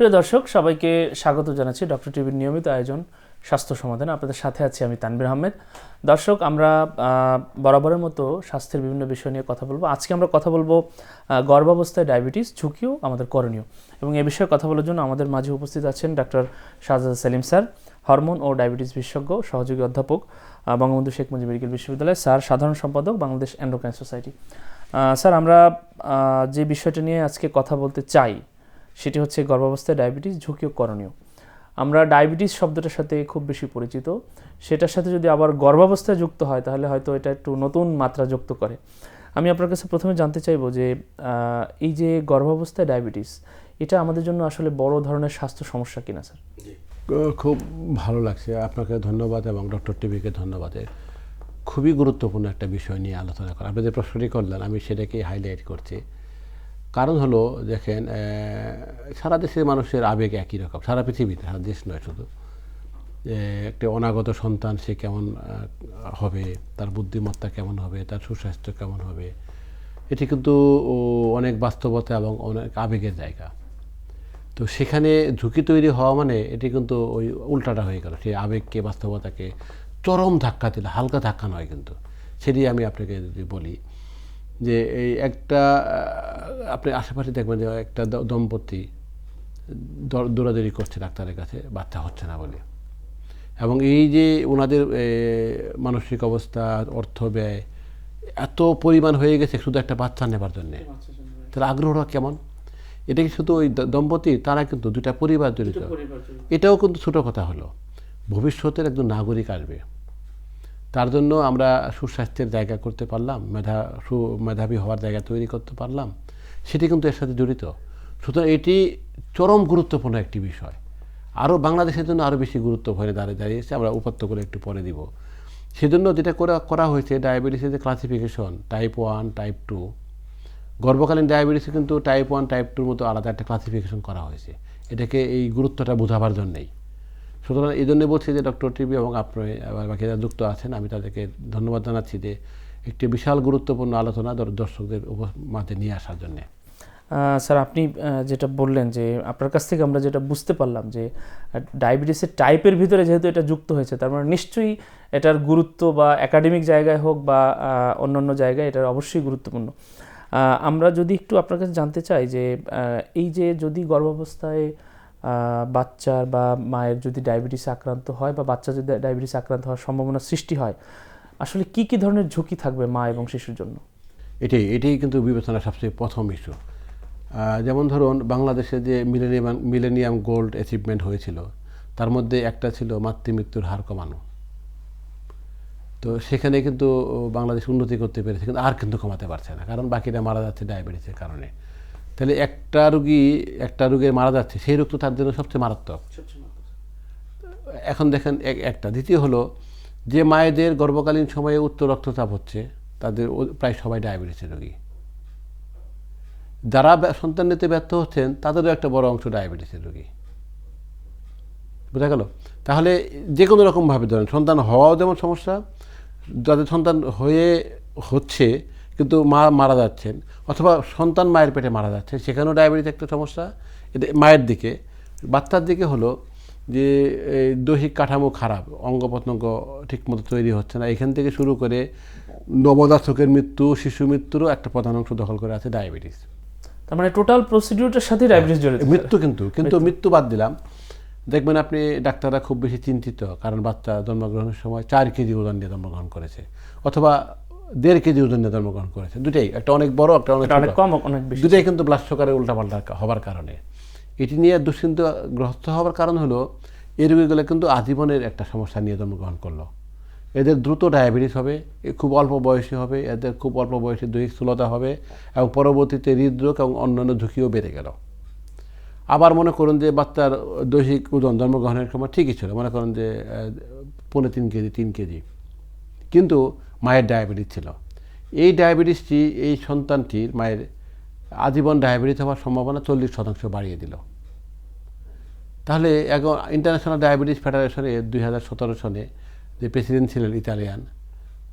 প্রিয় দর্শক, সবাইকে স্বাগত জানাচ্ছি ডক্টর টিভির নিয়মিত আয়োজন স্বাস্থ্য সমাধান। আপনাদের সাথে আছি আমি তানবির আহমেদ। দর্শক, আমরা বরাবরের মতো স্বাস্থ্যের বিভিন্ন বিষয় নিয়ে কথা বলব। আজকে আমরা কথা বলব গর্ভাবস্থায় ডায়াবেটিস ঝুঁকিও আমাদের করণীয় এবং এ বিষয়ে কথা বলার জন্য আমাদের মাঝে উপস্থিত আছেন doctor Shahzad Selim sir, hormone ও ডায়াবেটিস বিশেষজ্ঞ, সহযোগী অধ্যাপক বঙ্গবন্ধু শেখ মুজিব মেডিকেল বিশ্ববিদ্যালয় স্যার, সাধারণ সম্পাদক, বাংলাদেশ এন্ডোক্রাইন সোসাইটি স্যার, আমরা যে বিষয়টা নিয়ে আজকে কথা বলতে চাই সেটি হচ্ছে গর্ভাবস্থায় ডায়াবেটিস ঝুঁকি ও করণীয়। আমরা ডায়াবেটিস শব্দটার সাথে খুব বেশি পরিচিত। সেটার সাথে যদি আবার গর্ভাবস্থায় যুক্ত হয়, তাহলে হয়তো এটা একটু নতুন মাত্রা যুক্ত করে। আমি আপনার কাছে প্রথমে জানতে চাইব যে এই যে গর্ভাবস্থায় ডায়াবেটিস, এটা আমাদের জন্য আসলে বড় ধরনের স্বাস্থ্য সমস্যা কিনা, স্যার? খুব ভালো লাগছে। আপনাকে ধন্যবাদ এবং ডক্টর টিভিকে ধন্যবাদ। খুবই গুরুত্বপূর্ণ একটা বিষয় নিয়ে আলোচনা করা। আপনি যে প্রশ্নটি করলেন, আমি সেটাকেই হাইলাইট করছি। কারণ হলো, দেখেন সারা দেশের মানুষের আবেগ একই রকম, সারা পৃথিবীতে, সারা দেশ নয় শুধু। একটা অনাগত সন্তান সে কেমন হবে, তার বুদ্ধিমত্তা কেমন হবে, তার সুস্বাস্থ্য কেমন হবে, এটি কিন্তু অনেক বাস্তবতা এবং অনেক আবেগের জায়গা। তো সেখানে ঝুঁকি তৈরি হওয়া মানে এটি কিন্তু ওই উল্টাটা হয়ে গেল, সেই আবেগকে, বাস্তবতাকে চরম ধাক্কা দিল, হালকা ধাক্কা নয় কিন্তু। সেটি আমি আপনাকে যদি বলি যে এই একটা আপনি আশেপাশে দেখবেন যে একটা দম্পতি দৌড়াদৌড়ি করছে ডাক্তারের কাছে বাচ্চা হচ্ছে না বলে। এবং এই যে ওনাদের মানসিক অবস্থা অর্থ ব্যয় এত পরিমাণ হয়ে গেছে শুধু একটা বাচ্চা নেবার জন্যে। তাহলে আগ্রহটা কেমন? এটা কি শুধু ওই দম্পতি তারা কিন্তু দুটা পরিবার জড়িত। এটাও কিন্তু ছোটো কথা হলো। ভবিষ্যতের একজন নাগরিক আসবে। তার জন্য আমরা সুস্বাস্থ্যের জায়গা করতে পারলাম, মেধা, সু, মেধাবী হওয়ার জায়গা তৈরি করতে পারলাম। সেটি কিন্তু এর সাথে জড়িত। সুতরাং এটি চরম গুরুত্বপূর্ণ একটি বিষয়। আরও বাংলাদেশের জন্য আরও বেশি গুরুত্ব হয়ে দাঁড়িয়ে দাঁড়িয়েছে, আমরা উপাত্ত করে একটু পরে দিব। সেজন্য যেটা করা করা হয়েছে, ডায়াবেটিসের যে classification type one type two গর্ভকালীন ডায়াবেটিসে কিন্তু টাইপ ওয়ান টাইপ টুর মতো আলাদা একটা ক্লাসিফিকেশন করা হয়েছে। এটাকে এই গুরুত্বটা বোঝাবার জন্যেই। সুতরাং এই জন্য বলছি যে ডক্টর টিভি এবং আপনি যারা যুক্ত আছেন, আমি তাদেরকে ধন্যবাদ জানাচ্ছি যে একটি বিশাল গুরুত্বপূর্ণ আলোচনা দর্শকদের মাঝে নিয়ে আসার জন্যে। স্যার, আপনি যেটা বললেন যে আপনার কাছ থেকে আমরা যেটা বুঝতে পারলাম যে ডায়াবেটিসের টাইপের ভিতরে যেহেতু এটা যুক্ত হয়েছে, তার মানে নিশ্চয়ই এটার গুরুত্ব বা একাডেমিক জায়গায় হোক বা অন্যান্য জায়গায় এটার অবশ্যই গুরুত্বপূর্ণ। আমরা যদি একটু আপনার কাছে জানতে চাই যে এই যে যদি গর্ভাবস্থায় বাচ্চার বা মায়ের যদি ডায়াবেটিস আক্রান্ত হয় বা বাচ্চা যদি ডায়াবেটিস আক্রান্ত হওয়ার সম্ভাবনা সৃষ্টি হয়, আসলে কি কি ধরনের ঝুঁকি থাকবে মা এবং শিশুর জন্য? এটাই এটাই কিন্তু বিবেচনার সবচেয়ে প্রথম ইস্যু যেমন ধরুন বাংলাদেশে যে মিলেনিয়াম মিলেনিয়াম গোল্ড অ্যাচিভমেন্ট হয়েছিল, তার মধ্যে একটা ছিল মাতৃমৃত্যুর হার কমানো। তো সেখানে কিন্তু বাংলাদেশ উন্নতি করতে পেরেছে, কিন্তু আর কিন্তু কমাতে পারছে না, কারণ বাকিরা মারা যাচ্ছে ডায়াবেটিসের কারণে। তাহলে একটা রুগী একটা রোগে মারা যাচ্ছে সেই রোগ তো তার জন্য সবচেয়ে মারাত্মক। এখন দেখেন এক- একটা। দ্বিতীয় হলো যে মায়েদের গর্ভকালীন সময়ে উচ্চ রক্তচাপ হচ্ছে তাদের ও- প্রায় সবাই ডায়াবেটিসের রোগী। যারা সন্তান নিতে ব্যর্থ হচ্ছেন তাদেরও একটা বড় অংশ ডায়াবেটিসের রোগী। বোঝা গেল? তাহলে যে কোনো রকমভাবে ধরেন সন্তান হওয়াও যেমন সমস্যা যাদের সন্তান হয়ে হচ্ছে কিন্তু মা মারা যাচ্ছেন অথবা সন্তান মায়ের পেটে মারা যাচ্ছে সেখানেও ডায়াবেটিস একটা সমস্যা। এটা মায়ের দিকে। বাচ্চার দিকে হলো যে এই দৈহিক কাঠামো খারাপ অঙ্গ প্রত্যঙ্গ ঠিকমতো তৈরি হচ্ছে না। এখান থেকে শুরু করে নবজাতকের মৃত্যু শিশু মৃত্যুরও একটা প্রধান অংশ দখল করে আছে ডায়াবেটিস তার মানে টোটাল প্রসিডিউরটার সাথে ডায়াবেটিস জড়িত। মৃত্যু কিন্তু কিন্তু মৃত্যু। বাদ দিলাম। দেখবেন আপনি ডাক্তাররা খুব বেশি চিন্তিত কারণ বাচ্চা জন্মগ্রহণের সময় চার কেজি ওজন নিয়ে জন্মগ্রহণ করেছে। অথবা দেড় কেজি ওজন জন্মগ্রহণ করেছে। দুটাই একটা অনেক বড় একটা অনেক অনেক কম অনেক বেশি। দুটাই কিন্তু ব্লাড সুগারের উল্টাপাল্টা হবার কারণে। এটি নিয়ে দুশ্চিন্তাগ্রস্ত হওয়ার কারণ হলো এই রোগীগুলো কিন্তু আজীবনের একটা সমস্যা নিয়ে জন্মগ্রহণ করল। এদের দ্রুত ডায়াবেটিস হবে এ খুব অল্প বয়সী হবে এদের খুব অল্প বয়সে দৈহিক স্থূলতা হবে এবং পরবর্তীতে হৃদরোগ এবং অন্যান্য ঝুঁকিও বেড়ে গেল। আবার মনে করুন যে বাচ্চার দৈহিক ওজন জন্মগ্রহণের সময় ঠিকই ছিল। মনে করুন যে আহ, পৌনে তিন কেজি তিন কেজি। কিন্তু মায়ের ডায়াবেটিস ছিল। এই ডায়াবেটিসটি, এই সন্তানটির মায়ের আজীবন ডায়াবেটিস হওয়ার সম্ভাবনা চল্লিশ শতাংশ বাড়িয়ে দিল। তাহলে এখন ইন্টারন্যাশনাল ডায়াবেটিস ফেডারেশনে দুই হাজার সতেরো সনে যে প্রেসিডেন্ট ছিলেন ইতালিয়ান,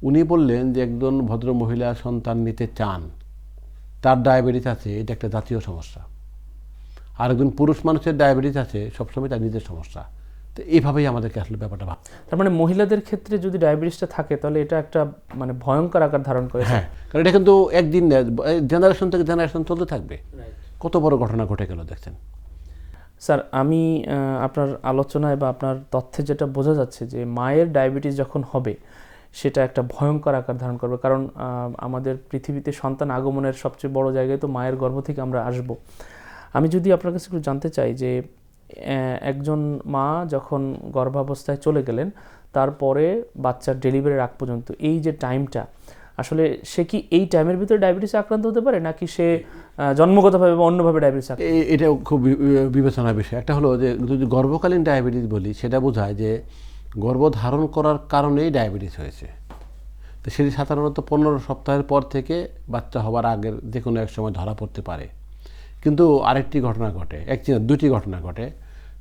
উনি বললেন যে একজন ভদ্র মহিলা সন্তান নিতে চান, তার ডায়াবেটিস আছে, এটা একটা জাতীয় সমস্যা। আর একজন পুরুষ মানুষের ডায়াবেটিস আছে, সবসময় তার নিজের সমস্যা। তো এইভাবেই আমাদেরকে আসলে ব্যাপারটা ভাব তার মানে মহিলাদের ক্ষেত্রে যদি ডায়াবেটিসটা থাকে তাহলে এটা একটা মানে ভয়ঙ্কর আকার ধারণ করে হ্যাঁ কারণ এটা কিন্তু একদিন জেনারেশন থেকে জেনারেশন চলতে থাকবে। কত বড় ঘটনা ঘটে গেল দেখছেন। স্যার আমি আপনার আলোচনায় বা আপনার তথ্যে যেটা বোঝা যাচ্ছে যে মায়ের ডায়াবেটিস যখন হবে সেটা একটা ভয়ঙ্কর আকার ধারণ করবে। কারণ আমাদের পৃথিবীতে সন্তান আগমনের সবচেয়ে বড় জায়গায় তো মায়ের গর্ভ থেকে আমরা আসব। আমি যদি আপনার কাছে একটু জানতে চাই যে একজন মা যখন গর্ভাবস্থায় চলে গেলেন, তারপরে বাচ্চার ডেলিভারির আগ পর্যন্ত, এই যে টাইমটা আসলে সে কি এই টাইমের ভিতরে ডায়াবেটিস আক্রান্ত হতে পারে, নাকি সে জন্মগতভাবে বা অন্যভাবে ডায়াবেটিস এ- এটাও খুব বিবেচনার বিষয়। একটা হলো যে, যদি গর্ভকালীন ডায়াবেটিস বলি, সেটা বোঝায় যে, গর্ভধারণ করার কারণেই ডায়াবেটিস হয়েছে। তো সেটি সাধারণত পনেরো সপ্তাহের পর থেকে বাচ্চা হওয়ার আগের যে কোনো এক সময় ধরা পড়তে পারে। কিন্তু আরেকটি ঘটনা ঘটে, এক দুটি ঘটনা ঘটে,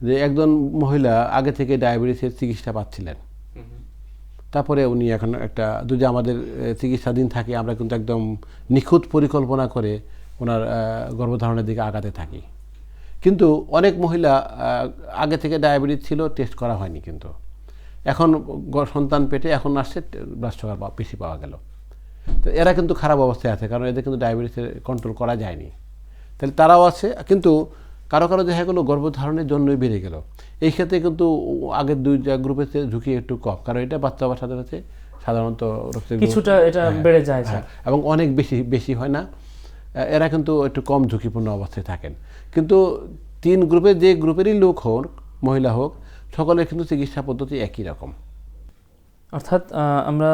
যে একজন মহিলা আগে থেকে ডায়াবেটিসের চিকিৎসা পাচ্ছিলেন। তারপরে উনি এখন একটা, যদি আমাদের চিকিৎসাধীন থাকে, আমরা কিন্তু একদম নিখুঁত পরিকল্পনা করে ওনার গর্ভধারণের দিকে আগাতে থাকি। কিন্তু অনেক মহিলা আগে থেকে ডায়াবেটিস ছিল, টেস্ট করা হয়নি কিন্তু। এখন সন্তান পেটে এখন আসছে ব্লাড সুগার বেশি পাওয়া গেল। তো এরা কিন্তু খারাপ অবস্থায় আছে, কারণ এদের কিন্তু ডায়াবেটিসের কন্ট্রোল করা যায়নি। তাহলে তারাও আছে। কিন্তু কারও কারও দেখা গেলো গর্ভধারণের জন্যই বেড়ে গেল। এই ক্ষেত্রে কিন্তু আগের দুই গ্রুপের ঝুঁকি একটু কম। কারণ এটা বাচ্চা হওয়ার সাথে সাথে সাধারণত রক্তের কিছুটা এটা বেড়ে যায় হ্যাঁ, এবং অনেক বেশি বেশি হয় না। এরা কিন্তু একটু কম ঝুঁকিপূর্ণ অবস্থায় থাকেন। কিন্তু তিন গ্রুপে যে গ্রুপেরই লোক হোক মহিলা হোক সকলের কিন্তু চিকিৎসা পদ্ধতি একই রকম। অর্থাৎ আমরা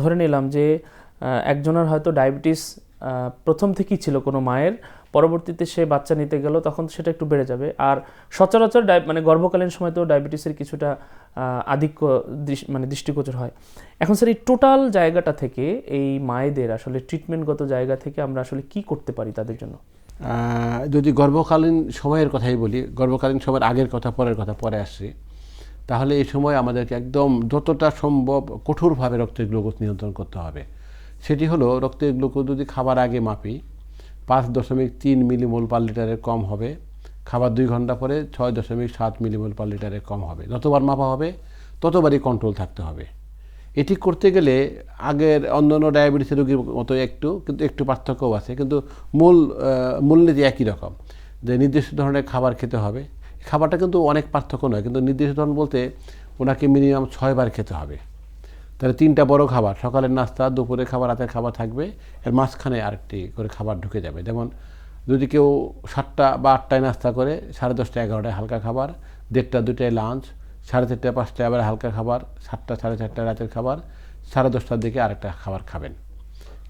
ধরে নিলাম যে একজনের হয়তো ডায়াবেটিস প্রথম থেকেই ছিল কোনো মায়ের। পরবর্তীতে সে বাচ্চা নিতে গেল, তখন সেটা একটু বেড়ে যাবে। আর সচরাচর ডায়- মানে গর্ভকালীন সময় তো ডায়াবেটিসের কিছুটা আধিক্য মানে দৃষ্টিগোচর হয়। এখন স্যার, এই টোটাল জায়গাটা থেকে, এই মায়েদের আসলে ট্রিটমেন্টগত জায়গা থেকে আমরা আসলে কি করতে পারি তাদের জন্য? যদি গর্ভকালীন সময়ের কথাই বলি, গর্ভকালীন সময়ের আগের কথা, পরের কথা, পরে আসছি, তাহলে এই সময় আমাদেরকে একদম যতটা সম্ভব কঠোরভাবে রক্তের গ্লুকোজ নিয়ন্ত্রণ করতে হবে। সেটি হলো, রক্তের গ্লুকোজ যদি খাবার আগে মাপি পাঁচ দশমিক তিন মিলিমোল পার লিটারের কম হবে। খাবার দুই ঘণ্টা পরে ছয় দশমিক সাত মিলিমোল পার লিটারের কম হবে। যতবার মাপা হবে, ততবারই কন্ট্রোল থাকতে হবে। এটি করতে গেলে আগের অন্য অন্য ডায়াবেটিসের রোগীর মতো একটু, কিন্তু একটু পার্থক্যও আছে। কিন্তু মূল মূলনীতি একই রকম, যে নির্দিষ্ট ধরনের খাবার খেতে হবে। খাবারটা কিন্তু অনেক পার্থক্য নয়, কিন্তু নির্দিষ্ট ধরন বলতে ওনাকে মিনিমাম ছয়বার খেতে হবে। তাহলে তিনটা বড় খাবার, সকালের নাস্তা দুপুরে খাবার, রাতের খাবার থাকবে। এর মাঝখানে আরেকটি করে খাবার ঢুকে যাবে। যেমন যদি কেউ সাতটা বা আটটায় নাস্তা করে, সাড়ে দশটা, এগারোটায় হালকা খাবার, দেড়টা দুটায় লাঞ্চ, সাড়ে চারটে, পাঁচটায় আবার হালকা খাবার, সাতটা, সাড়ে চারটায় রাতের খাবার, সাড়ে দশটার দিকে আরেকটা খাবার খাবেন।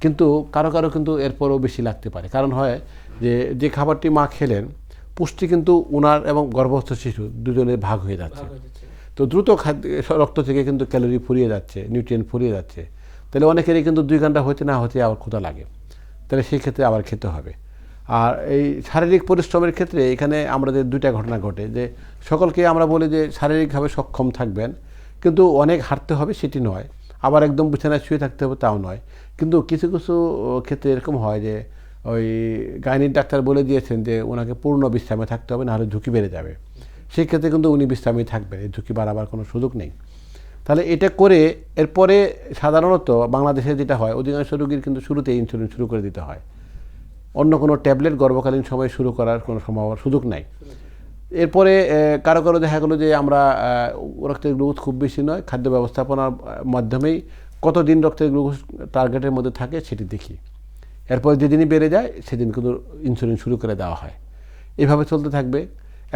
কিন্তু কারও কারও কিন্তু এরপরও বেশি লাগতে পারে। কারণ হয় যে যে খাবারটি মা খেলেন, পুষ্টি কিন্তু উনার এবং গর্ভস্থ শিশু দুজনের ভাগ হয়ে যাচ্ছে। তো দ্রুত খাদ্য, রক্ত থেকে কিন্তু ক্যালোরি ফুরিয়ে যাচ্ছে, নিউট্রিয়েন্ট ফুরিয়ে যাচ্ছে। তাহলে অনেকেরই কিন্তু দুই ঘণ্টা হতে না হতে আবার ক্ষুধা লাগে। তাহলে সেই ক্ষেত্রে আবার খেতে হবে। আর এই শারীরিক পরিশ্রমের ক্ষেত্রে এখানে আমাদের দুইটা ঘটনা ঘটে, যে সকলকে আমরা বলি যে শারীরিকভাবে সক্ষম থাকবেন, কিন্তু অনেক হাঁটতে হবে সেটি নয়। আবার একদম বিছানায় শুয়ে থাকতে হবে তাও নয়। কিন্তু কিছু কিছু ক্ষেত্রে এরকম হয় যে ওই গাইনির ডাক্তার বলে দিয়েছেন যে ওনাকে পূর্ণ বিশ্রামে থাকতে হবে, নাহলে ঝুঁকি বেড়ে যাবে। সেই ক্ষেত্রে কিন্তু উনি বিশ্রামেই থাকবেন, এই ঝুঁকি বাড়াবার কোনো সুযোগ নেই। তাহলে এটা করে এরপরে সাধারণত বাংলাদেশে যেটা হয়, অধিকাংশ রোগীর কিন্তু শুরুতে ইনসুলিন শুরু করে দিতে হয়। অন্য কোনো ট্যাবলেট গর্ভকালীন সময়ে শুরু করার কোনো সম্ভাবনা সুযোগ নাই। এরপরে কারও কারও দেখা গেলো যে আমরা রক্তের গ্লুকোজ খুব বেশি নয়, খাদ্য ব্যবস্থাপনার মাধ্যমেই কতদিন রক্তের গ্লুকোজ টার্গেটের মধ্যে থাকে সেটি দেখি। এরপর যেদিনই বেড়ে যায়, সেদিন কিন্তু ইনসুলিন শুরু করে দেওয়া হয়। এভাবে চলতে থাকবে।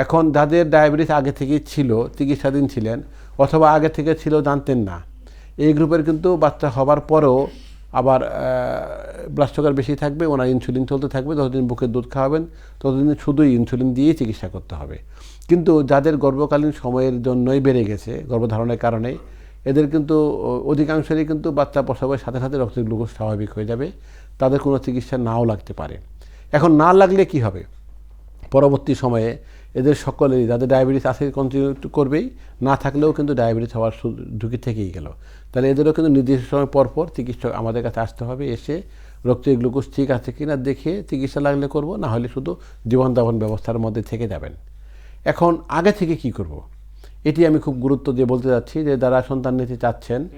এখন যাদের ডায়াবেটিস আগে থেকেই ছিল, চিকিৎসাধীন ছিলেন, অথবা আগে থেকে ছিল জানতেন না, এই গ্রুপের কিন্তু বাচ্চা হবার পরেও আবার ব্লাড সুগার বেশি থাকবে, ওনার ইনসুলিন চলতে থাকবে, যতদিন বুকের দুধ খাওয়াবেন, ততদিন শুধুই ইনসুলিন দিয়েই চিকিৎসা করতে হবে। কিন্তু যাদের গর্ভকালীন সময়ের জন্যই বেড়ে গেছে, গর্ভধারণের কারণে এদের কিন্তু অধিকাংশেরই কিন্তু বাচ্চা প্রসবের সাথে সাথে রক্তের গ্লুকোজ স্বাভাবিক হয়ে যাবে, তাদের কোনো চিকিৎসা নাও লাগতে পারে। এখন না লাগলে কি হবে? পরবর্তী সময়ে এদের সকলেরই যাদের ডায়াবেটিস আছে কন্টিনিউ করবেই না থাকলেও কিন্তু ডায়াবেটিস হওয়ার ঝুঁকি থেকেই গেল। তাহলে এদেরও কিন্তু নির্দিষ্ট সময় পর পর চিকিৎসক আমাদের কাছে আসতে হবে এসে রক্তের গ্লুকোজ ঠিক আছে কি না দেখে চিকিৎসা লাগলে করব না হলে শুধু জীবন যাপন ব্যবস্থার মধ্যে থেকে যাবেন। এখন আগে থেকে কি করব। এটি আমি খুব গুরুত্ব দিয়ে বলতে যাচ্ছি যে যারা সন্তান নিতে চাচ্ছেন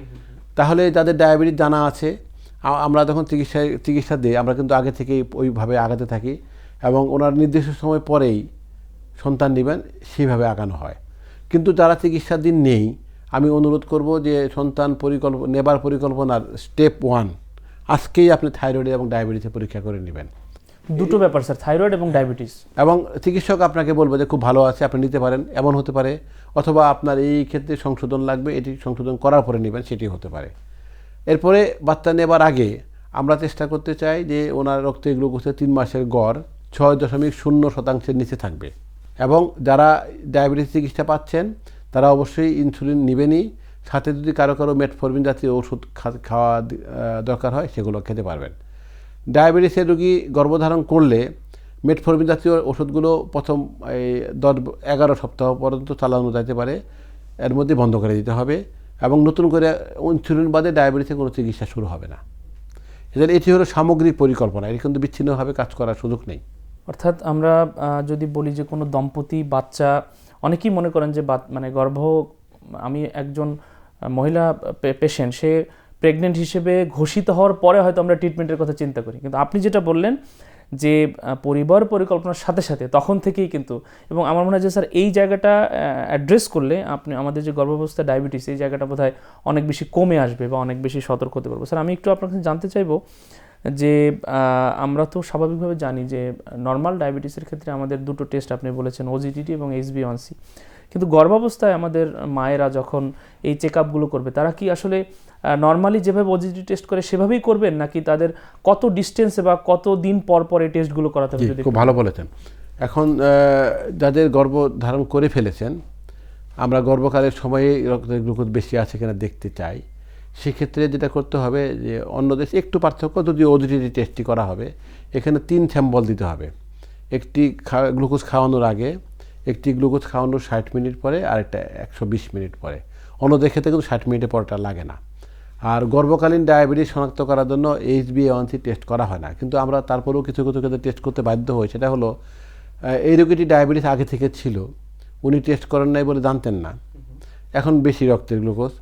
তাহলে যাদের ডায়াবেটিস জানা আছে আমরা যখন চিকিৎসা চিকিৎসা দিই আমরা কিন্তু আগে থেকেই ওইভাবে আগাতে থাকি এবং ওনার নির্দিষ্ট সময় পরেই সন্তান নেবেন সেইভাবে আগানো হয়। কিন্তু যারা চিকিৎসাধীন নেই আমি অনুরোধ করব যে সন্তান পরিকল্পনা নেবার পরিকল্পনার স্টেপ ওয়ান আজকেই আপনি থাইরয়েড এবং ডায়াবেটিসের পরীক্ষা করে নেবেন। দুটো ব্যাপার স্যার থাইরয়েড এবং ডায়াবেটিস এবং চিকিৎসক আপনাকে বলবে যে খুব ভালো আছে আপনি নিতে পারেন এমন হতে পারে। অথবা আপনার এই ক্ষেত্রে সংশোধন লাগবে এটি সংশোধন করার পরে নেবেন সেটি হতে পারে। এরপরে বাচ্চা নেবার আগে আমরা চেষ্টা করতে চাই যে ওনার রক্তে গ্লুকোজের তিন মাসের গড় ছয় দশমিক শূন্য শতাংশের নিচে থাকবে। এবং যারা ডায়াবেটিস চিকিৎসা পাচ্ছেন, তারা অবশ্যই ইনসুলিন নেবেনই। সাথে যদি কারও কারও মেটফরমিন জাতীয় ওষুধ খাওয়া দরকার হয়, সেগুলো খেতে পারবেন। ডায়াবেটিসের রোগী গর্ভধারণ করলে মেটফরমিন জাতীয় ওষুধগুলো প্রথম, এই দশ, এগারো সপ্তাহ পর্যন্ত চালানো যেতে পারে। এর মধ্যে বন্ধ করে দিতে হবে এবং নতুন করে ইনসুলিন বাদে ডায়াবেটিসের কোনো চিকিৎসা শুরু হবে না। এদের এটি হলো সামগ্রিক পরিকল্পনা। এটি কিন্তু বিচ্ছিন্নভাবে কাজ করার সুযোগ নেই। অর্থাৎ আমরা যদি বলি যে কোনো দম্পতি, বাচ্চা, অনেকেই মনে করেন যে মানে গর্ভ, আমি একজন মহিলা পেশেন্ট সে প্রেগনেন্ট হিসেবে ঘোষিত হওয়ার পরে হয়তো আমরা ট্রিটমেন্টের কথা চিন্তা করি। কিন্তু আপনি যেটা বললেন যে পরিবার পরিকল্পনার সাথে সাথে, তখন থেকেই কিন্তু, এবং আমার মনে হয় যে স্যার এই জায়গাটা অ্যাড্রেস করলে আপনি, আমাদের যে গর্ভাবস্থা ডায়াবেটিস এই জায়গাটা বোধহয় অনেক বেশি কমে আসবে বা অনেক বেশি সতর্ক হতে পারব। স্যার, আমি একটু আপনার কাছে জানতে চাইব যে আমরা তো স্বাভাবিকভাবে জানি যে নর্মাল ডায়াবেটিসের ক্ষেত্রে আমাদের দুটো টেস্ট আপনি বলেছেন ওজিটিটি এবং এইচবি ওয়ানসি কিন্তু গর্ভাবস্থায় আমাদের মায়েরা যখন এই চেক আপগুলো করবে তারা কি আসলে নর্মালি যেভাবে ওজিটি টেস্ট করে সেভাবেই করবেন? নাকি তাদের কত ডিস্টেন্সে বা কত দিন পর পর এই টেস্টগুলো করাতে হবে যদি খুব ভালো বলেছেন। এখন যাদের গর্ভ ধারণ করে ফেলেছেন আমরা গর্ভকালের সময়ে রক্তের গ্লুকোজ বেশি আছে কিনা দেখতে চাই। সেক্ষেত্রে যেটা করতে হবে যে অন্য দেশে একটু পার্থক্য যদি ওডিটি টেস্টটি করা হবে এখানে তিন স্যাম্পল দিতে হবে। একটি গ্লুকোজ খাওয়ানোর আগে একটি গ্লুকোজ খাওয়ানোর ষাট মিনিট পরে আর একটা একশো বিশ মিনিট পরে। অন্যদের ক্ষেত্রে কিন্তু ষাট মিনিটের পরটা লাগে না। আর গর্ভকালীন ডায়াবেটিস শনাক্ত করার জন্য এইচ বি ওয়ানসি টেস্ট করা হয় না। কিন্তু আমরা তারপরেও কিছু কিছু ক্ষেত্রে টেস্ট করতে বাধ্য হই। সেটা হলো এই রোগীটি ডায়াবেটিস আগে থেকে ছিল উনি টেস্ট করেন নাই বলে জানতেন না। এখন বেশি রক্তের গ্লুকোজ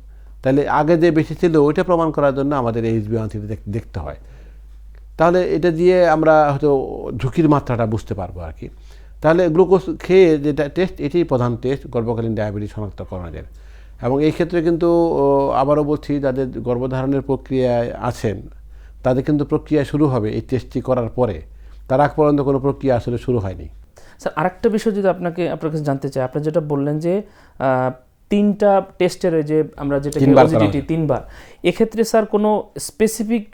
তাহলে আগে যে বেশি ছিল, ওইটা প্রমাণ করার জন্য আমাদের এইচ বি ওয়ানসিটি দেখতে হয়। তাহলে এটা দিয়ে আমরা হয়তো ঝুঁকির মাত্রাটা বুঝতে পারব আর কি। তাহলে গ্লুকোজ খেয়ে যেটা টেস্ট এটাই প্রধান টেস্ট গর্ভকালীন ডায়াবেটিস শনাক্তকরণের। এবং এই ক্ষেত্রে কিন্তু আবারও বলছি, যাদের গর্ভধারণের প্রক্রিয়ায় আছেন, তাদের কিন্তু প্রক্রিয়া শুরু হবে এই টেস্টটি করার পরে। তার আগ পর্যন্ত কোনো প্রক্রিয়া আসলে শুরু হয়নি। স্যার, আরেকটা বিষয় যদি আপনাকে, আপনার কাছে জানতে চাই, আপনি যেটা বললেন যে তিনটা টেস্টের যে আমরা যেটা ওজিডিটি তিনবার। এক্ষেত্রে স্যার কোনো স্পেসিফিক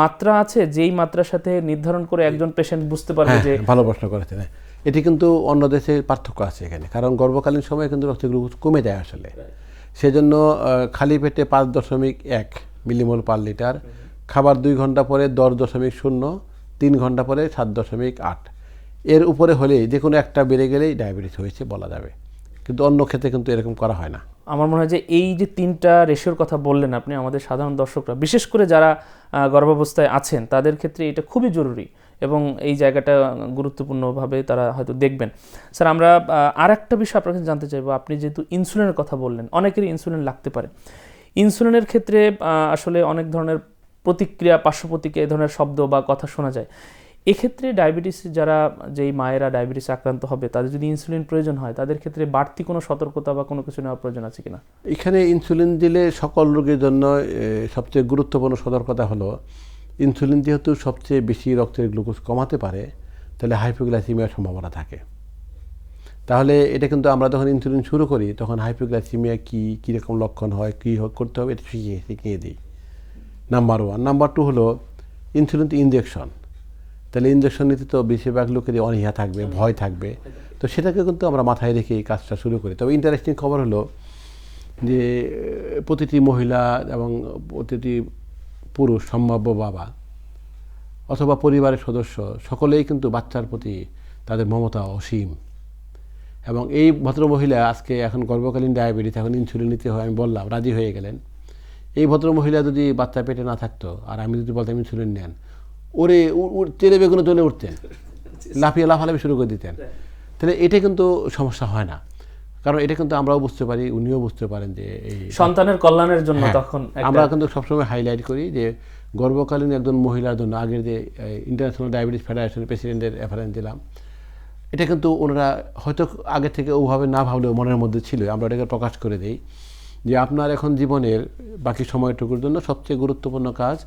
মাত্রা আছে যেই মাত্রার সাথে নির্ধারণ করে একজন পেশেন্ট বুঝতে পারবে হ্যাঁ যে ভালো প্রশ্ন করেছেন। হ্যাঁ। এটি কিন্তু অন্য দেশে পার্থক্য আছে এখানে। কারণ গর্ভকালীন সময়ে কিন্তু রক্তের গ্লুকোজ কমে যায় আসলে। সেজন্য খালি পেটে পাঁচ দশমিক এক মিলিমোল পার লিটার খাবার দুই ঘণ্টা পরে দশ দশমিক শূন্য তিন ঘণ্টা পরে সাত দশমিক আট। এর উপরে হলেই যে কোনো একটা বেড়ে গেলেই ডায়াবেটিস হয়েছে বলা যাবে। কিন্তু অন্য ক্ষেত্রে কিন্তু এরকম করা হয় না। আমার মনে হয় যে এই যে তিনটা রেশিওর কথা বললেন আপনি, আমাদের সাধারণ দর্শকরা, বিশেষ করে যারা গর্ভাবস্থায় আছেন, তাদের ক্ষেত্রে এটা খুবই জরুরি এবং এই জায়গাটা গুরুত্বপূর্ণভাবে তারা হয়তো দেখবেন। স্যার, আমরা আর একটা বিষয় আপনার কাছে জানতে চাইব। আপনি যেহেতু ইনসুলিনের কথা বললেন, অনেকেরই ইনসুলিন লাগতে পারে। ইনসুলিনের ক্ষেত্রে আসলে অনেক ধরনের প্রতিক্রিয়া পার্শ্ব প্রতিক্রিয়া এই ধরনের শব্দ বা কথা শোনা যায়। এক্ষেত্রে ডায়াবেটিস যারা যেই মায়েরা ডায়াবেটিস আক্রান্ত হবে, তাদের যদি ইনসুলিন প্রয়োজন হয়, তাদের ক্ষেত্রে বাড়তি কোনো সতর্কতা বা কোনো কিছু নেওয়ার প্রয়োজন আছে কিনা? এখানে ইনসুলিন দিলে সকল রোগের জন্য সবচেয়ে গুরুত্বপূর্ণ সতর্কতা হলো ইনসুলিন যেহেতু সবচেয়ে বেশি রক্তের গ্লুকোজ কমাতে পারে, তাহলে হাইপোগ্লাইসিমিয়ার সম্ভাবনা থাকে। তাহলে এটা কিন্তু আমরা যখন ইনসুলিন শুরু করি, তখন হাইপোগ্লাইসিমিয়া কী কীরকম লক্ষণ হয়, কী করতে হবে, এটা শিখিয়ে শিখিয়ে দিই। নাম্বার ওয়ান নাম্বার টু হলো ইনসুলিন ইঞ্জেকশন তাহলে ইঞ্জেকশন নিতে তো বেশিরভাগ লোকেরই অনীহা থাকবে ভয় থাকবে। তো সেটাকে কিন্তু আমরা মাথায় রেখে এই কাজটা শুরু করি। তবে ইন্টারেস্টিং খবর হলো যে প্রতিটি মহিলা এবং প্রতিটি পুরুষ সম্ভাব্য বাবা অথবা পরিবারের সদস্য সকলেই কিন্তু বাচ্চার প্রতি তাদের মমতা অসীম। এবং এই ভদ্রমহিলা আজকে এখন গর্ভকালীন ডায়াবেটিস এখন ইনসুলিন নিতে হয় আমি বললাম রাজি হয়ে গেলেন। এই ভদ্রমহিলা যদি বাচ্চা পেটে না থাকতো আর আমি যদি বলতাম ইনসুলিন নেন ওরে তেলে বেগুনে জ্বলে উঠতেন। লাফিয়ে লাফালাফি শুরু করে দিতেন। তাহলে এটা কিন্তু সমস্যা হয় না। কারণ এটা কিন্তু আমরাও বুঝতে পারি উনিও বুঝতে পারেন যে এই সন্তানের কল্যাণের জন্য হ্যাঁ, তখন আমরা কিন্তু সবসময় হাইলাইট করি যে গর্ভকালীন একজন মহিলার জন্য আগের যে ইন্টারন্যাশনাল ডায়াবেটিস ফেডারেশনের প্রেসিডেন্টের রেফারেন্স দিলাম এটা কিন্তু ওনারা হয়তো আগে থেকে ওভাবে না ভাবলেও মনের মধ্যে ছিল। আমরা এটাকে প্রকাশ করে দিই যে আপনার এখন জীবনের বাকি সময়টুকুর জন্য সবচেয়ে গুরুত্বপূর্ণ কাজ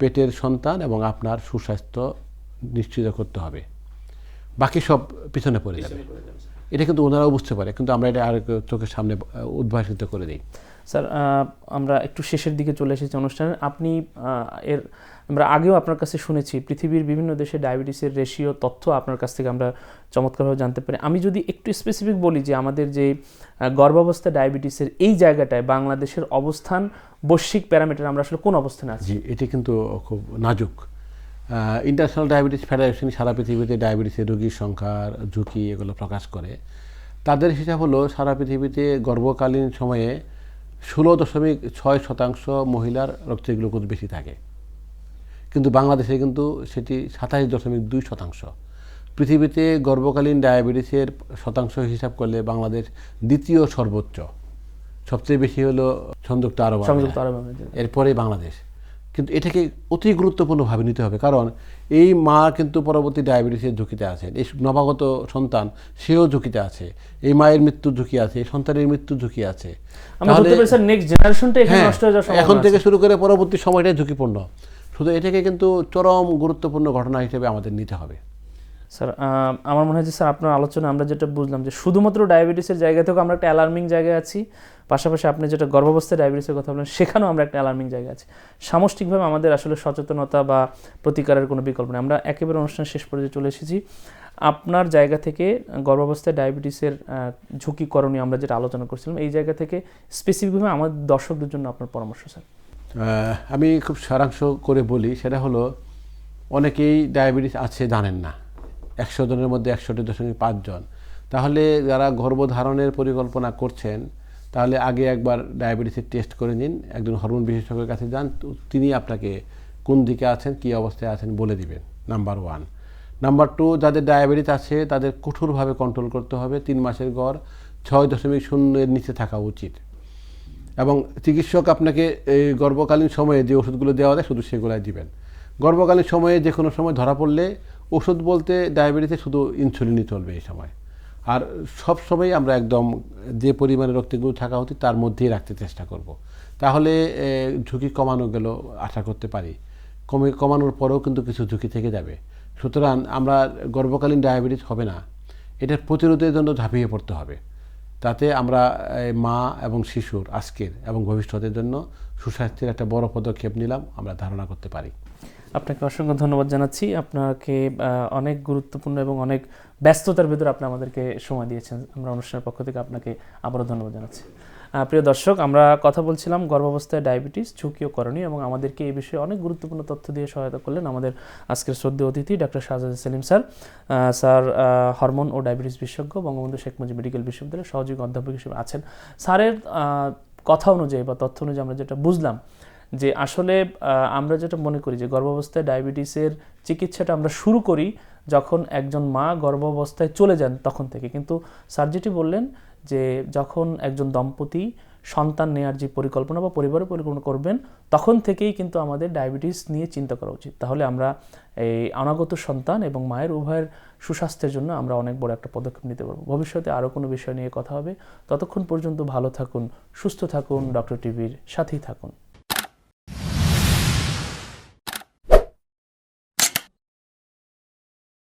পেটের সন্তান এবং আপনার সুস্বাস্থ্য নিশ্চিত করতে হবে। বাকি সব পিছনে পড়ে যাবে। এটা কিন্তু ওনারাও বুঝতে পারে কিন্তু আমরা এটা আর চোখের সামনে উদ্ভাসিত করে দিই। স্যার আমরা একটু শেষের দিকে চলে এসেছি অনুষ্ঠানে। আপনি এর আমরা আগেও আপনার কাছে শুনেছি পৃথিবীর বিভিন্ন দেশে ডায়াবেটিসের রেশিও তথ্য আপনার কাছ থেকে আমরা চমৎকারভাবে জানতে পারি। আমি যদি একটু স্পেসিফিক বলি যে আমাদের যে গর্ভাবস্থা ডায়াবেটিসের এই জায়গাটায় বাংলাদেশের অবস্থান বৈশ্বিক প্যারামিটার আমরা আসলে কোন অবস্থানে আছি? জি, এটি কিন্তু খুব নাজুক। ইন্টারন্যাশনাল ডায়াবেটিস ফেডারেশন সারা পৃথিবীতে ডায়াবেটিসের রোগীর সংখ্যার ঝুঁকি এগুলো প্রকাশ করে। তাদের হিসাব হলো, সারা পৃথিবীতে গর্ভকালীন সময়ে ষোলো দশমিক ছয় শতাংশ মহিলার রক্তের গ্লুকোজ বেশি থাকে। কিন্তু বাংলাদেশে কিন্তু সেটি সাতাশ দশমিক দুই শতাংশ। পৃথিবীতে গর্ভকালীন ডায়াবেটিসের শতাংশ হিসাব করলে বাংলাদেশ দ্বিতীয় সর্বোচ্চ। সবচেয়ে বেশি হলো সংযুক্ত আরব সংযুক্ত আরব এরপরে বাংলাদেশ। কিন্তু এটাকে অতি গুরুত্বপূর্ণভাবে নিতে হবে। কারণ এই মা কিন্তু পরবর্তী ডায়াবেটিসের ঝুঁকিতে আছেন। এই নবাগত সন্তান সেও ঝুঁকিতে আছে। এই মায়ের মৃত্যুর ঝুঁকি আছে এই সন্তানের মৃত্যুর ঝুঁকি আছে। হ্যাঁ, এখন থেকে শুরু করে পরবর্তী সময়টাই ঝুঁকিপূর্ণ। শুধু এটাকে কিন্তু চরম গুরুত্বপূর্ণ ঘটনা হিসেবে আমাদের নিতে হবে। স্যার আমার মনে হয় যে স্যার আপনার আলোচনা আমরা যেটা বুঝলাম যে শুধুমাত্র ডায়াবেটিসের জায়গা থেকে আমরা একটা অ্যালার্মিং জায়গায় আছি। পাশাপাশি আপনি যেটা গর্ভাবস্থায় ডায়াবেটিসের কথা বলেন সেখানেও আমরা একটা অ্যালার্মিং জায়গা আছি। সামষ্টিকভাবে আমাদের আসলে সচেতনতা বা প্রতিকারের কোনো বিকল্প নেই। আমরা একেবারে অনুষ্ঠান শেষ পর্যায়ে চলে এসেছি। আপনার জায়গা থেকে গর্ভাবস্থায় ডায়াবেটিসের ঝুঁকি করণীয় আমরা যেটা আলোচনা করছিলাম, এই জায়গা থেকে স্পেসিফিকভাবে আমাদের দর্শকদের জন্য আপনার পরামর্শ স্যার আমি খুব সারাংশ করে বলি, সেটা হলো অনেকেই ডায়াবেটিস আছে জানেন না। একশো জনের মধ্যে একষট্টি দশমিক পাঁচজন তাহলে যারা গর্ভধারণের পরিকল্পনা করছেন, তাহলে আগে একবার ডায়াবেটিসের টেস্ট করে নিন, একজন হরমোন বিশেষজ্ঞের কাছে যান তিনি আপনাকে কোন দিকে আছেন, কী অবস্থায় আছেন বলে দিবেন, নাম্বার ওয়ান। নাম্বার টু, যাদের ডায়াবেটিস আছে, তাদের কঠোরভাবে কন্ট্রোল করতে হবে, তিন মাসের গড় ছয় দশমিক শূন্যের নিচে থাকা উচিত। এবং চিকিৎসক আপনাকে এই গর্ভকালীন সময়ে যে ওষুধগুলো দেওয়া যায়, শুধু সেগুলাই দিবেন। গর্ভকালীন সময়ে যে কোনো সময় ধরা পড়লে ওষুধ বলতে ডায়াবেটিসে শুধু ইনসুলিনই চলবে এই সময়। আর সব সময় আমরা একদম যে পরিমাণে রক্তগুলো থাকা উচিত তার মধ্যেই রাখতে চেষ্টা করব। তাহলে ঝুঁকি কমানো গেল আশা করতে পারি। কমে, কমানোর পরেও কিন্তু কিছু ঝুঁকি থেকে যাবে। সুতরাং আমরা গর্ভকালীন ডায়াবেটিস হবে না। এটার প্রতিরোধের জন্য ঝাঁপিয়ে পড়তে হবে। তাতে আমরা মা এবং শিশুর আজকের এবং ভবিষ্যতের জন্য সুস্বাস্থ্যের একটা বড় পদক্ষেপ নিলাম, আমরা ধারণা করতে পারি। আপনাকে অসংখ্য ধন্যবাদ জানাচ্ছি। আপনাকে অনেক গুরুত্বপূর্ণ এবং অনেক ব্যস্ততার ভিতরে আপনি আমাদেরকে সময় দিয়েছেন। আমরা অনুষ্ঠানের পক্ষ থেকে আপনাকে আবারও ধন্যবাদ জানাচ্ছি। প্রিয় দর্শক, আমরা কথা বলছিলাম গর্ভাবস্থায় ডায়াবেটিস ঝুঁকি ও করণীয় এবং আমাদেরকে এই বিষয়ে অনেক গুরুত্বপূর্ণ তথ্য দিয়ে সহায়তা করলেন আমাদের আজকের শ্রদ্ধেয় অতিথি doctor Shahzad Selim sir. Sir hormone ও ডায়াবেটিস বিশেষজ্ঞ, বঙ্গবন্ধু শেখ মুজিব মেডিকেল বিশ্ববিদ্যালয়ের সহযোগী অধ্যাপক হিসেবে আছেন। স্যারের কথা অনুযায়ী বা তথ্য অনুযায়ী আমরা যেটা বুঝলাম যে আসলে আমরা যেটা মনে করি যে গর্ভাবস্থায় ডায়াবেটিসের চিকিৎসাটা আমরা শুরু করি যখন একজন মা গর্ভাবস্থায় চলে যান তখন থেকে। কিন্তু স্যার যেটি বললেন যে যখন একজন দম্পতি সন্তান নেওয়ার যে পরিকল্পনা বা পরিবারের পরিকল্পনা করবেন, তখন থেকেই কিন্তু আমাদের ডায়াবেটিস নিয়ে চিন্তা করা উচিত। তাহলে আমরা এই অনাগত সন্তান এবং মায়ের উভয়ের সুস্বাস্থ্যের জন্য আমরা অনেক বড় একটা পদক্ষেপ নিতে পারব। ভবিষ্যতে আরও কোনো বিষয় নিয়ে কথা হবে। ততক্ষণ পর্যন্ত ভালো থাকুন, সুস্থ থাকুন, ডক্টর টিভির সাথেই থাকুন।